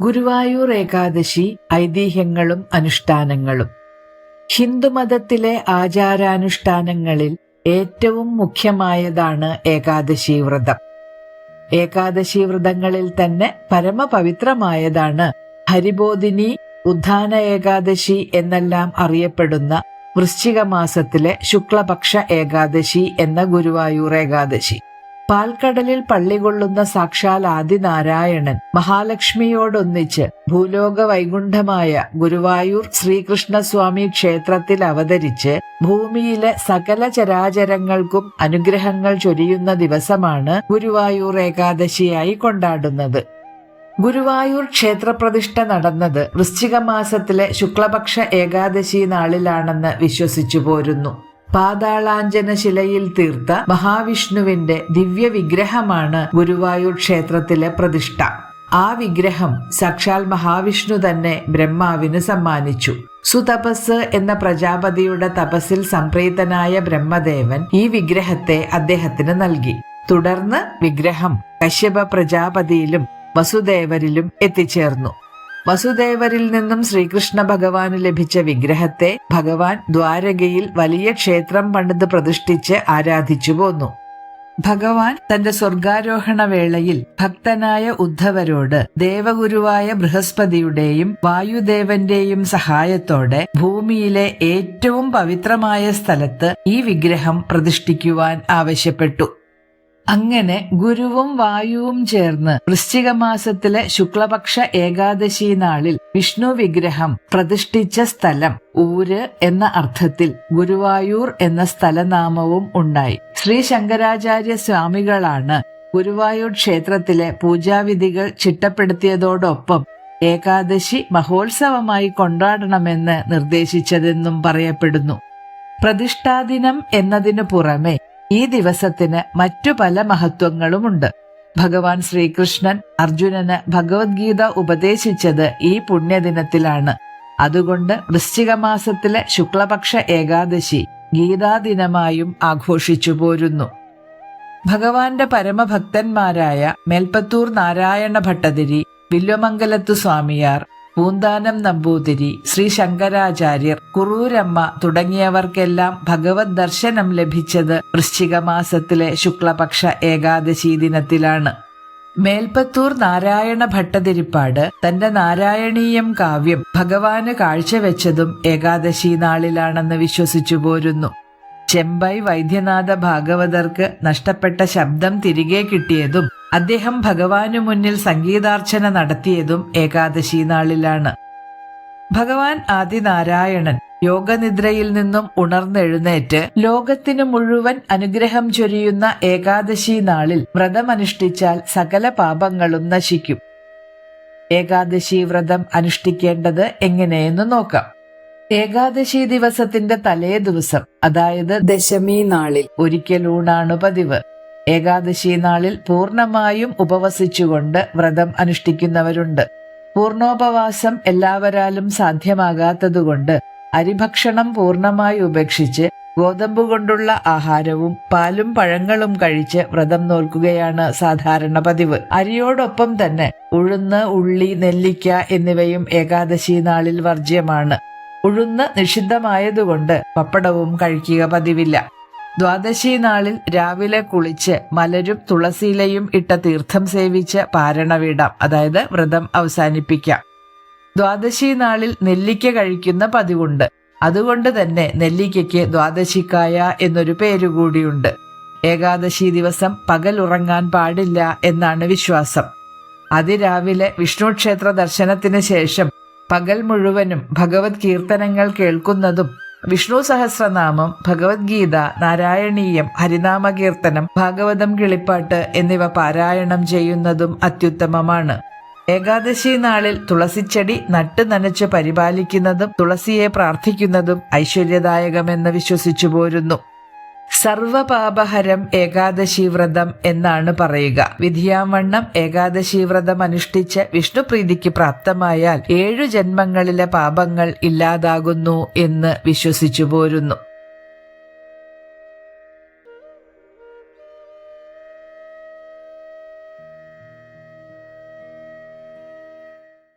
ഗുരുവായൂർ ഏകാദശി ഐതിഹ്യങ്ങളും അനുഷ്ഠാനങ്ങളും. ഹിന്ദുമതത്തിലെ ആചാരാനുഷ്ഠാനങ്ങളിൽ ഏറ്റവും മുഖ്യമായതാണ് ഏകാദശി വ്രതം. ഏകാദശി വ്രതങ്ങളിൽ തന്നെ പരമപവിത്രമായതാണ് ഹരിബോധിനി ഉദ്ധാന ഏകാദശി എന്നെല്ലാം അറിയപ്പെടുന്ന വൃശ്ചിക മാസത്തിലെ ശുക്ലപക്ഷ ഏകാദശി എന്ന ഗുരുവായൂർ ഏകാദശി. പാൽക്കടലിൽ പള്ളികൊള്ളുന്ന സാക്ഷാൽ ആദിനാരായണൻ മഹാലക്ഷ്മിയോടൊന്നിച്ച് ഭൂലോക വൈകുണ്ഠമായ ഗുരുവായൂർ ശ്രീകൃഷ്ണസ്വാമി ക്ഷേത്രത്തിൽ അവതരിച്ച് ഭൂമിയിലെ സകല ചരാചരങ്ങൾക്കും അനുഗ്രഹങ്ങൾ ചൊരിയുന്ന ദിവസമാണ് ഗുരുവായൂർ ഏകാദശിയായി കൊണ്ടാടുന്നത്. ഗുരുവായൂർ ക്ഷേത്രപ്രതിഷ്ഠ നടന്നത് വൃശ്ചിക മാസത്തിലെ ശുക്ലപക്ഷ ഏകാദശി നാളിലാണെന്ന് വിശ്വസിച്ചു പോരുന്നു പാതാളാഞ്ജന ശിലയിൽ തീർത്ത മഹാവിഷ്ണുവിന്റെ ദിവ്യ വിഗ്രഹമാണ് ഗുരുവായൂർ ക്ഷേത്രത്തിലെ പ്രതിഷ്ഠ. ആ വിഗ്രഹം സാക്ഷാൽ മഹാവിഷ്ണു തന്നെ ബ്രഹ്മാവിന് സമ്മാനിച്ചു. സുതപസ് എന്ന പ്രജാപതിയുടെ തപസ്സിൽ സംപ്രീതനായ ബ്രഹ്മദേവൻ ഈ വിഗ്രഹത്തെ അദ്ദേഹത്തിന് നൽകി. തുടർന്ന് വിഗ്രഹം കശ്യപ പ്രജാപതിയിലും വസുദേവരിലും എത്തിച്ചേർന്നു. വസുദേവരിൽ നിന്നും ശ്രീകൃഷ്ണ ഭഗവാന് ലഭിച്ച വിഗ്രഹത്തെ ഭഗവാൻ ദ്വാരകയിൽ വലിയ ക്ഷേത്രം പണിത് പ്രതിഷ്ഠിച്ച് ആരാധിച്ചു പോന്നു. ഭഗവാൻ തന്റെ സ്വർഗാരോഹണ വേളയിൽ ഭക്തനായ ഉദ്ധവരോട് ദേവഗുരുവായ ബൃഹസ്പതിയുടെയും വായുദേവന്റെയും സഹായത്തോടെ ഭൂമിയിലെ ഏറ്റവും പവിത്രമായ സ്ഥലത്ത് ഈ വിഗ്രഹം പ്രതിഷ്ഠിക്കുവാൻ ആവശ്യപ്പെട്ടു. അങ്ങനെ ഗുരുവും വായുവും ചേർന്ന് വൃശ്ചിക മാസത്തിലെ ശുക്ലപക്ഷ ഏകാദശി നാളിൽ വിഷ്ണു വിഗ്രഹം പ്രതിഷ്ഠിച്ച സ്ഥലം ഊര് എന്ന അർത്ഥത്തിൽ ഗുരുവായൂർ എന്ന സ്ഥലനാമവും ഉണ്ടായി. ശ്രീ ശങ്കരാചാര്യ സ്വാമികളാണ് ഗുരുവായൂർ ക്ഷേത്രത്തിലെ പൂജാവിധികൾ ചിട്ടപ്പെടുത്തിയതോടൊപ്പം ഏകാദശി മഹോത്സവമായി കൊണ്ടാടണമെന്ന് നിർദ്ദേശിച്ചതെന്നും പറയപ്പെടുന്നു. പ്രതിഷ്ഠാദിനം എന്നതിനു പുറമെ ഈ ദിവസത്തിന് മറ്റു പല മഹത്വങ്ങളുമുണ്ട്. ഭഗവാൻ ശ്രീകൃഷ്ണൻ അർജുനന് ഭഗവത്ഗീത ഉപദേശിച്ചത് ഈ പുണ്യദിനത്തിലാണ്. അതുകൊണ്ട് വൃശ്ചിക മാസത്തിലെ ശുക്ലപക്ഷ ഏകാദശി ഗീതാദിനമായും ആഘോഷിച്ചു പോരുന്നു. ഭഗവാന്റെ പരമഭക്തന്മാരായ മേൽപ്പത്തൂർ നാരായണ ഭട്ടതിരി വില്വമംഗലത്തു സ്വാമിയാർ പൂന്താനം നമ്പൂതിരി ശ്രീ ശങ്കരാചാര്യർ കുറൂരമ്മ തുടങ്ങിയവർക്കെല്ലാം ഭഗവത് ദർശനം ലഭിച്ചത് വൃശ്ചിക മാസത്തിലെ ശുക്ലപക്ഷ ഏകാദശി ദിനത്തിലാണ്. മേൽപ്പത്തൂർ നാരായണ ഭട്ടതിരിപ്പാട് തന്റെ നാരായണീയം കാവ്യം ഭഗവാന് കാഴ്ചവെച്ചതും ഏകാദശി നാളിലാണെന്ന് വിശ്വസിച്ചു പോരുന്നു. ചെമ്പൈ വൈദ്യനാഥ ഭാഗവതർക്ക് നഷ്ടപ്പെട്ട ശബ്ദം തിരികെ കിട്ടിയതും അദ്ദേഹം ഭഗവാനു മുന്നിൽ സംഗീതാർച്ചന നടത്തിയതും ഏകാദശി നാളിലാണ്. ഭഗവാൻ ആദിനാരായണൻ യോഗനിദ്രയിൽ നിന്നും ഉണർന്നെഴുന്നേറ്റ് ലോകത്തിനു മുഴുവൻ അനുഗ്രഹം ചൊരിയുന്ന ഏകാദശി നാളിൽ വ്രതമനുഷ്ഠിച്ചാൽ സകല പാപങ്ങളും നശിക്കും. ഏകാദശി വ്രതം അനുഷ്ഠിക്കേണ്ടത് എങ്ങനെയെന്ന് നോക്കാം. ഏകാദശി ദിവസത്തിന്റെ തലേ ദിവസം അതായത് ദശമി നാളിൽ ഒരിക്കൽ ഊണാണ് പതിവ്. ഏകാദശി നാളിൽ പൂർണമായും ഉപവസിച്ചുകൊണ്ട് വ്രതം അനുഷ്ഠിക്കുന്നവരുണ്ട്. പൂർണോപവാസം എല്ലാവരാലും സാധ്യമാകാത്തതുകൊണ്ട് അരിഭക്ഷണം പൂർണമായി ഉപേക്ഷിച്ച് ഗോതമ്പ് കൊണ്ടുള്ള ആഹാരവും പാലും പഴങ്ങളും കഴിച്ച് വ്രതം നോൽക്കുകയാണ് സാധാരണ പതിവ്. അരിയോടൊപ്പം തന്നെ ഉഴുന്ന് ഉള്ളി നെല്ലിക്ക എന്നിവയും ഏകാദശി നാളിൽ വർജ്യമാണ്. ഉഴുന്ന് നിഷിദ്ധമായതുകൊണ്ട് പപ്പടവും കഴിക്കുക പതിവില്ല. ദ്വാദശി നാളിൽ രാവിലെ കുളിച്ച് മലരും തുളസിയിലയും ഇട്ട തീർത്ഥം സേവിച്ച് പാരണവിടാം. അതായത് വ്രതം അവസാനിപ്പിക്കാം. ദ്വാദശി നാളിൽ നെല്ലിക്ക കഴിക്കുന്ന പതിവുണ്ട്. അതുകൊണ്ട് തന്നെ നെല്ലിക്കയ്ക്ക് ദ്വാദശിക്കായ എന്നൊരു പേരുകൂടിയുണ്ട്. ഏകാദശി ദിവസം പകൽ ഉറങ്ങാൻ പാടില്ല എന്നാണ് വിശ്വാസം. അതിരാവിലെ വിഷ്ണു ക്ഷേത്ര ദർശനത്തിന് ശേഷം പകൽ മുഴുവനും ഭഗവത് കീർത്തനങ്ങൾ കേൾക്കുന്നതും വിഷ്ണു സഹസ്രനാമം ഭഗവത്ഗീത നാരായണീയം ഹരിനാമ കീർത്തനം ഭാഗവതം കിളിപ്പാട്ട് എന്നിവ പാരായണം ചെയ്യുന്നതും അത്യുത്തമമാണ്. ഏകാദശി നാളിൽ തുളസിച്ചെടി നട്ട് നനച്ച് പരിപാലിക്കുന്നതും തുളസിയെ പ്രാർത്ഥിക്കുന്നതും ഐശ്വര്യദായകമെന്ന് വിശ്വസിച്ചു പോരുന്നു സർവപാപഹരം ഏകാദശി വ്രതം എന്നാണ് പറയുക. വിധിയാവണ്ണം ഏകാദശി വ്രതം അനുഷ്ഠിച്ച് വിഷ്ണുപ്രീതിക്ക് പ്രാപ്തമായാൽ ഏഴു ജന്മങ്ങളിലെ പാപങ്ങൾ ഇല്ലാതാകുന്നു എന്ന് വിശ്വസിച്ചു പോരുന്നു